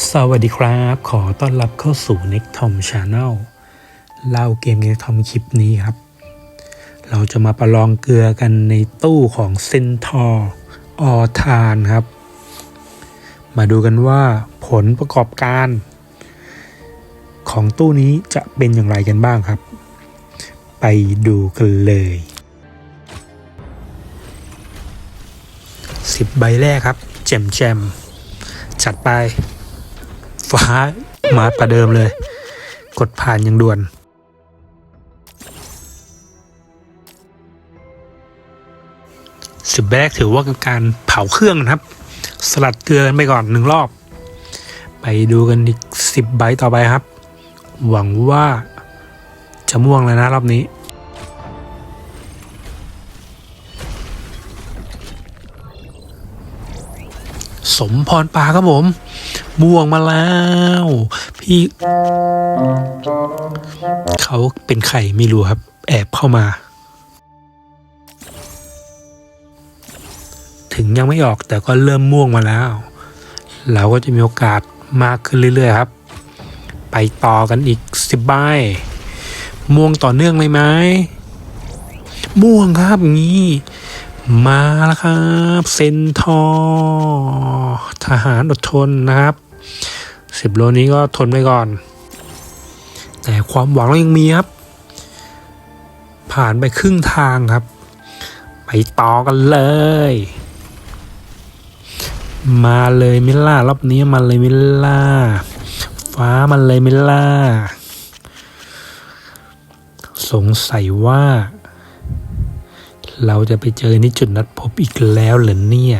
สวัสดีครับ ขอต้อนรับเข้าสู่ n e c t o m Channel เล่าเกม n e c t o m คลิปนี้ครับ เราจะมาประลองเกลือกันในตู้ของเซนทอร์ออทานครับ มาดูกันว่าผลประกอบการ ของตู้นี้จะเป็นอย่างไรกันบ้างครับ ไปดูกันเลยสิบใบแรกครับ แจมแจมจัดไป ฟ้ามาประเดิมเลย กดผ่านอย่างด่วน สิบแรกถือว่าเป็นการเผาเครื่องนะครับ สลัดเกลือกันไปก่อนหนึ่งรอบ ไปดูกันอีกสิบใบต่อไปครับ หวังว่าจะม่วงแล้วนะรอบนี้ สมพรปลาครับผม ม่วงมาแล้ว พี่ เขาเป็นไข่ไม่รู้ครับ แอบเข้ามา ถึงยังไม่ออกแต่ก็เริ่มม่วงมาแล้ว เราก็จะมีโอกาสมากขึ้นเรื่อยๆครับ ไปต่อกันอีกสิบใบม่วงต่อเนื่องเลยไหมม่วงครับงี้ มาแล้วครับเซนทอทหารอดทนนะครับสิบโลนี้ก็ทนไปก่อน แต่ความหวังเรายังมีครับ ผ่านไปครึ่งทางครับ ไปต่อกันเลย มาเลยมิล่ารอบนี้มาเลยมิล่า ฟ้ามันเลยมิล่า สงสัยว่า เราจะไปเจอที่จุดนัดพบอีกแล้วเหรอเนี่ย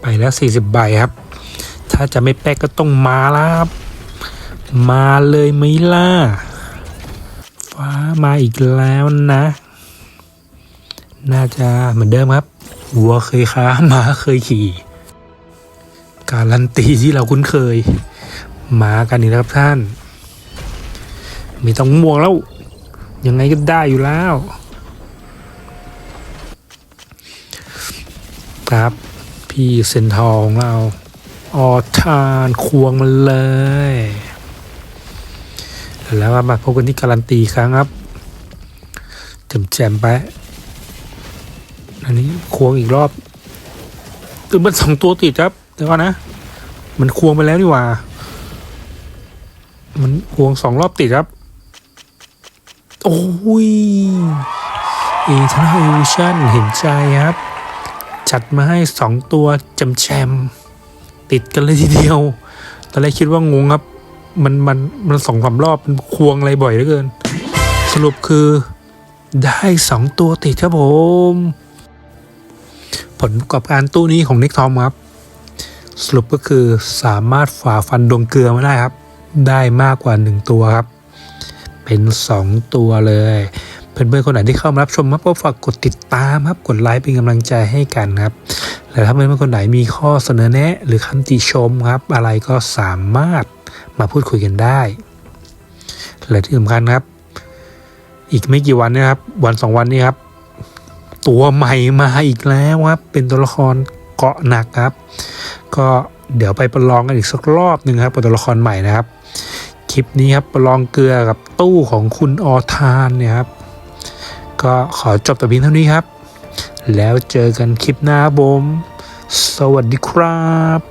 ไปแล้ว 40 ใบครับ ถ้าจะไม่แป๊กก็ต้องมาแล้วครับ มาเลยไหมล่ะ ฟ้ามาอีกแล้วนะ น่าจะเหมือนเดิมครับ วัวเคยค้ามาเคยขี่ การันตีที่เราคุ้นเคย มากันอีกแล้วครับท่าน ไม่ต้องม่วงแล้ว ยังไงก็ได้อยู่แล้ว ครับ พี่เซนทองเราออทานควงมันเลย แล้วมาพบกันที่การันตีครั้งครับจมแจมไป อันนี้ควงอีกรอบตื่นมันสองตัวติดครับ เดี๋ยวก่อนนะ มันควงไปแล้วนี่หว่า มันควงสองรอบติดครับ โอ้ยเอทน l ลชั่นเห็นใจครับ จัดมาให้สองตัวจำแชมติดกันเลยทีเดียว ตอนแรกคิดว่างงครับ มันมันมันสองสามรอบมันควงอะไรบ่อยเหลือเกิน สรุปคือได้สองตัวติดครับผม ผลประกอบการตู้นี้ของนิกทอมครับ สรุปก็คือสามารถฝ่าฟันดวงเกลือมาได้ครับ ได้มากกว่าหนึ่งตัวครับ เป็นสองตัวเลย เพื่อนๆคนไหนที่เข้ามารับชมครับก็ฝากกดติดตามครับกดไลค์เป็นกำลังใจให้กันครับและถ้าเพื่อนๆคนไหนมีข้อเสนอแนะ หรือคำติชมครับ อะไรก็สามารถมาพูดคุยกันได้ และที่สำคัญครับ อีกไม่กี่วันนะครับ วันสองวันนี้ครับ ตัวใหม่มาอีกแล้วครับ เป็นตัวละครเกาะหนักครับ ก็เดี๋ยวไปประลองกันอีกสักรอบหนึ่งครับกับตัวละครใหม่นะครับ คลิปนี้ครับปลองเกลือกับตู้ของคุณออทานเนี่ยครับ ก็ขอจบแต่เพียงเท่านี้ครับ แล้วเจอกันคลิปหน้าครับผม สวัสดีครับ